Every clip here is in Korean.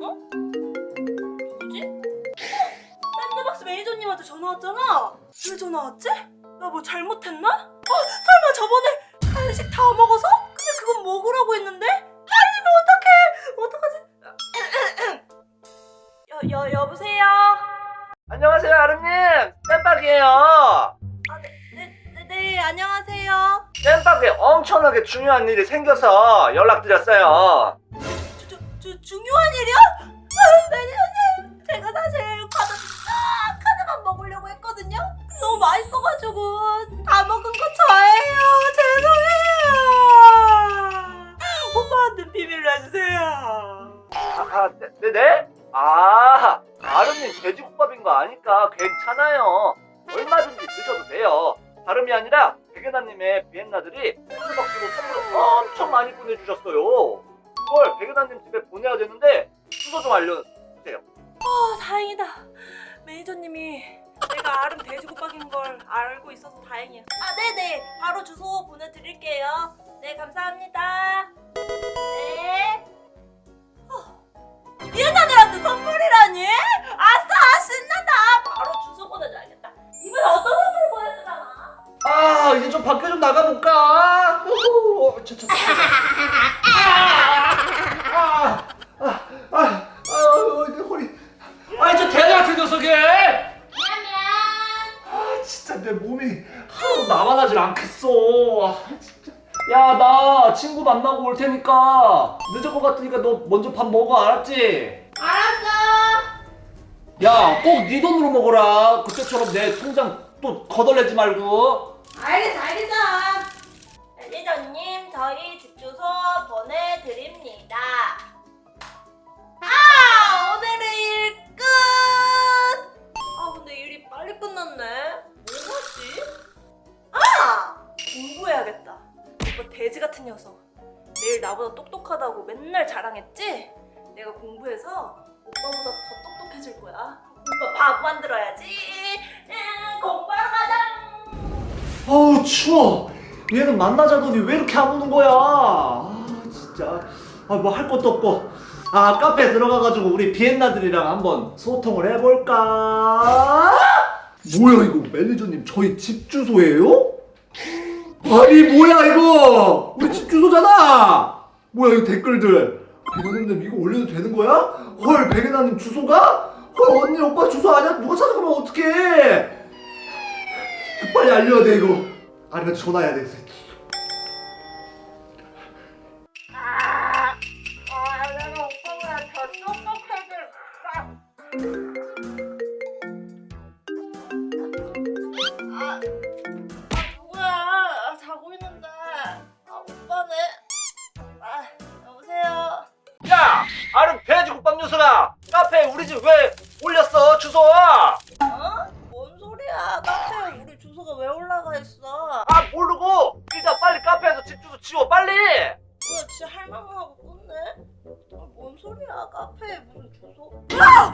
어? 누구지? 샌드박스 매니저님한테 전화 왔잖아. 왜 전화 왔지? 나 뭐 잘못했나? 어, 설마 저번에 간식 다 먹어서? 엄청나게 중요한 일이 생겨서 연락드렸어요. 주, 주, 주, 중요한 일이요? 아, 매니저님, 제가 사실 과자 딱 하나만 먹으려고 했거든요. 너무 맛있어가지고 다 먹은 거 저예요. 죄송해요. 오빠한테 비밀로 해주세요. 아, 아 네, 네네? 아, 아름님 돼지국밥인 거 아니까 괜찮아 백연아님의 비엔나들이 샌드박스로 선물을 엄청 많이 보내주셨어요. 그걸 백연아님 집에 보내야 되는데 주소 좀 알려주세요. 아, 다행이다. 매니저님이 내가 아름 돼지국밥인 걸 알고 있어서 다행이야. 아, 네네. 바로 주소 보내드릴게요. 네, 감사합니다. 아, 이제 좀 밖에 좀 나가볼까? 어, 저, 저, 저, 저. 아, 아, 아, 아, 아, 이제 허리. 아이 저 대장 같은 녀석이 미안, 아, 진짜 내 몸이 하나도 남아나질 않겠어. 아, 진짜. 야, 나 친구 만나고 올 테니까 늦을 것 같으니까 너 먼저 밥 먹어, 알았지? 미안. 알았어. 야, 꼭 네 돈으로 먹어라. 그때처럼 내 통장 또 거덜내지 말고. 알겠어, 알겠어. 매니저님, 저희 집 주소 보내드립니다. 아, 오늘의 일 끝. 아, 근데 일이 빨리 끝났네. 뭐하지? 아, 공부해야겠다. 오빠 돼지 같은 녀석. 매일 나보다 똑똑하다고 맨날 자랑했지? 내가 공부해서 오빠보다 더 똑똑해질 거야. 오빠 밥 만들어야지. 음, 공부하러 가자. 어우, 추워. 얘는 만나자더니 왜 이렇게 안 오는 거야? 아, 진짜. 아, 뭐 할 것도 없고. 아, 카페 들어가가지고 우리 비엔나들이랑 한번 소통을 해볼까? 뭐야, 이거 매니저님 저희 집 주소예요? 아니, 뭐야, 이거! 우리 집 주소잖아! 뭐야, 이거 댓글들. 백연아님 이거 올려도 되는 거야? 헐, 백연아님 주소가? 헐, 언니, 오빠 주소 아니야? 누가 찾아가면 어떡해! 빨리 알려야 돼, 이거. 아니면 전화해야 돼. 꽂네? 아, 뭔 소리야? 카페에 무슨 주소? 아!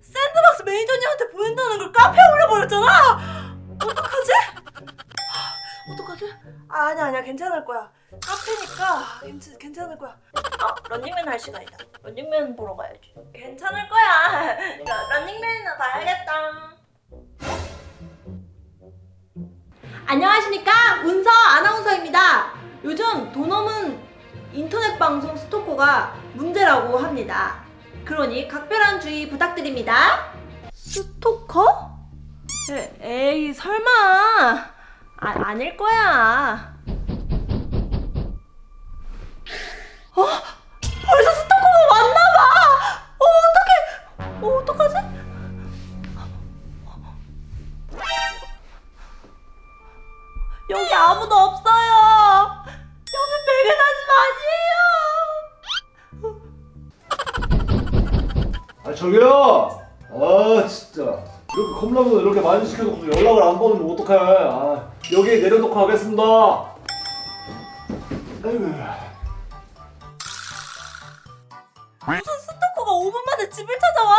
샌드박스 매니저님한테 보낸다는 걸 카페에 올려버렸잖아! 어떡하지? 어떡하지? 아, 아니야, 아니야. 괜찮을 거야. 카페니까 괜찮, 괜찮을 거야. 아, 런닝맨 할 시간이다. 런닝맨 보러 가야지. 괜찮을 거야. 러- 런닝맨이나 봐야겠다. 안녕하십니까 운서 아나운서입니다. 요즘 돈 없는 인터넷 방송 스토커가 문제라고 합니다. 그러니 각별한 주의 부탁드립니다. 스토커? 에, 에이 설마 아, 아닐 거야. 어? 벌써 스토커가 왔나봐. 어 어떡해? 어 어떡하지? 여기 아무도 없어요. 저기요! 아, 진짜. 이렇게 컵라면 이렇게 많이 시켜놓고 연락을 안 받으면 어떡해. 아, 여기 내려놓고 가겠습니다. 아이고. 무슨 스토커가 5분 만에 집을 찾아와?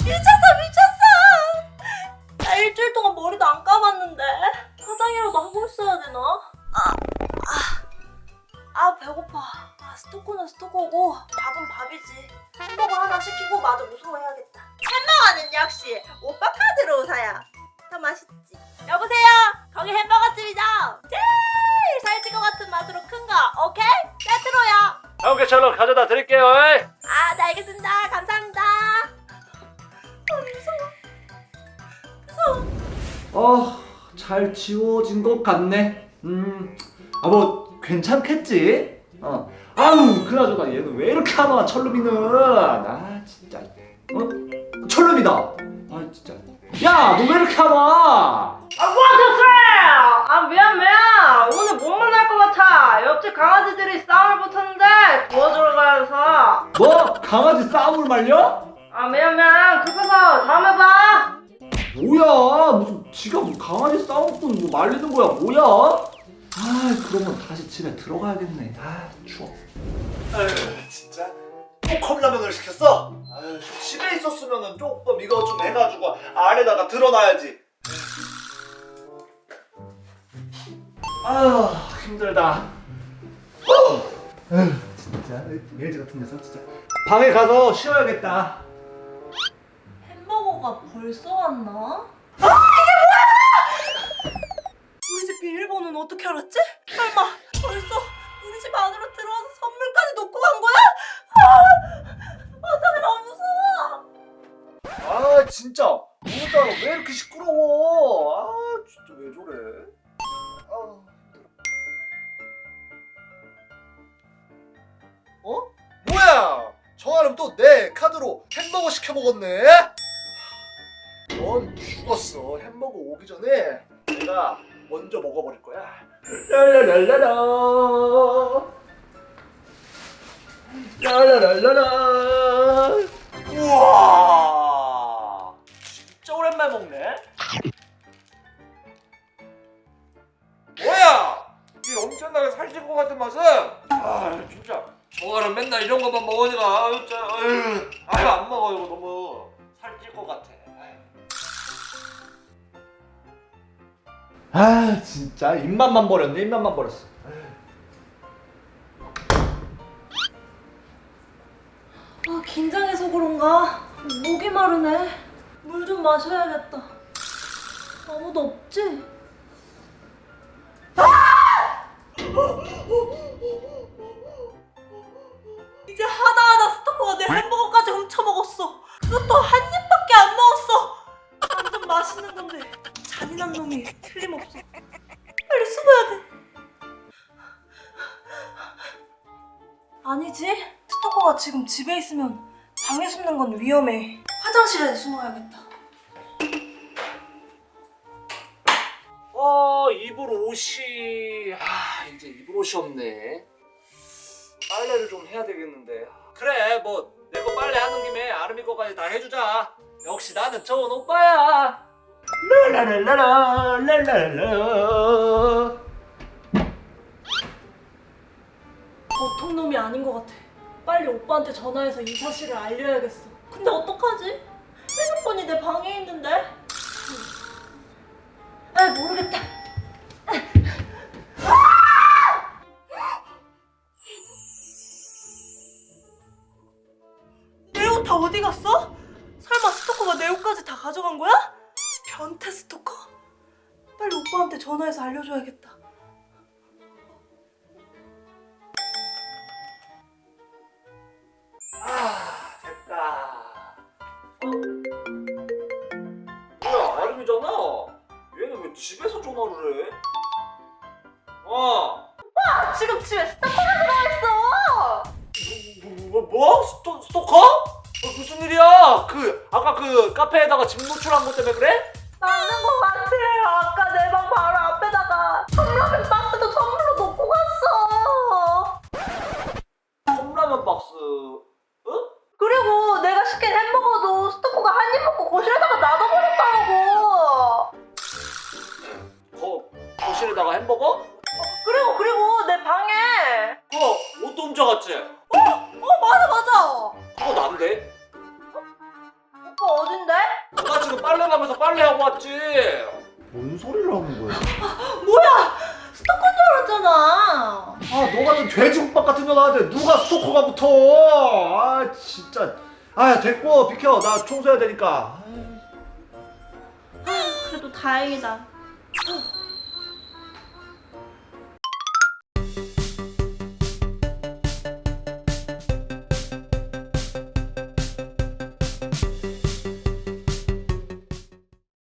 미쳤어 미쳤어. 나 일주일 동안 머리도 안 감았는데 화장이라도 하고 있어야 되나? 아, 아, 아 배고파. 아 스토커는 수고고 여보세요? 거기 햄버거 집이죠? 제일 살찔 것 같은 맛으로 큰 거, 오케이? 세트로요. 삼겹살로 가져다 드릴게요. 에이. 아, 네 알겠습니다. 감사합니다. 아, 무서워. 무서워. 어, 잘 지워진 것 같네. 음, 아, 뭐, 괜찮겠지? 어. 아우, 그나저나 얘는 왜 이렇게 하나, 철루비는. 아, 진짜. 어? 철루비다. 아, 진짜. 야, 너 왜 이렇게 하나? 아, 뭐하셨어요? 아, 미안, 미안. 오늘 못 만날 것 같아. 옆집 강아지들이 싸움을 붙었는데 도와주러 가서. 뭐? 강아지 싸움을 말려? 아, 미안, 미안. 급해서 다음에 봐. 뭐야, 무슨, 지가 뭐 강아지 싸움꾼 뭐 말리는 거야, 뭐야? 아, 그러면 다시 집에 들어가야겠네. 아, 추워. 아유, 진짜. 또 컵라면을 시켰어? 아유, 집에 있었으면은 조금 이거 좀 해가지고 안에다가 드러놔야지. 아유, 힘들다. 아유, 진짜. 예지 같은 녀석, 진짜. 방에 가서 쉬어야겠다. 햄버거가 벌써 왔나? 아, 이게 뭐야! 우리 집 비밀번호는 어떻게 알았지? 설마 벌써 우리 집 안으로 들어와서 선물까지 놓고 간 거야? 아, 어떡해 너무 무서워. 아 진짜. 오늘따라 왜 이렇게 시끄러워? 아 진짜 왜 저래? 아. 어? 뭐야? 정아름 또 내 카드로 햄버거 시켜 먹었네? 넌 죽었어. 햄버거 오기 전에 내가 먼저 먹어버릴 거야. 랄랄랄라라 랄랄랄라라 우와 진짜 오랜만에 먹네 뭐야? 이 엄청나게 살찔 것 같은 맛은? 아 진짜. 정아는 맨날 이런 것만 먹으니까 아유 진짜 아유 아유 안 먹어 이거 너무 살찔 것 같아. 아유. 아 진짜 입맛만 버렸네 입맛만 버렸어 아 긴장해서 그런가? 목이 마르네. 물 좀 마셔야겠다. 아무도 없지? 이제 하나하나 스토커가 내 햄버거까지 훔쳐먹었어. 그것도 한 입밖에 안 먹었어. 완전 맛있는 건데 잔인한 놈이 틀림없어. 빨리 숨어야 돼. 아니지? 지금 집에 있으면 방에 숨는 건 위험해. 화장실에 숨어야겠다. 어 입을 옷이 아 이제 입을 옷이 없네. 빨래를 좀 해야 되겠는데. 그래 뭐 내 거 빨래 하는 김에 아름이 거까지 다 해주자. 역시 나는 좋은 오빠야. 랄라랄라라 랄랄라 보통 놈이 아닌 것 같아. 빨리 오빠한테 전화해서 이 사실을 알려야겠어. 근데 어떡하지? 핸드폰이 내 방에 있는데? 아 모르겠다. 내 옷 다 어디 갔어? 설마 스토커가 내 옷까지 다 가져간 거야? 변태 스토커? 빨리 오빠한테 전화해서 알려줘야겠다. 뭐야 아름이잖아. 얘는 왜 집에서 전화를 해? 어. 지금 집에 스토커가 들어와 있어. 뭐, 뭐, 뭐? 스토, 스토커? 어, 무슨 일이야? 그 아까 그 카페에다가 집 노출한 것 때문에 그래? 맞는 옷도 훔쳐갔지? 어 맞아 맞아. 그거 난데? 오빠 어딘데? 나 지금 빨래방에서 빨래하고 왔지. 뭔 소리를 하는 거야 뭐야? 스토커인 줄 좋았잖아. 아, 너 같은 돼지 국밥 같은 년한테 누가 스토커가 붙어? 아, 진짜. 아, 됐고 비켜. 나 청소해야 되니까. 아, 그래도 다행이다.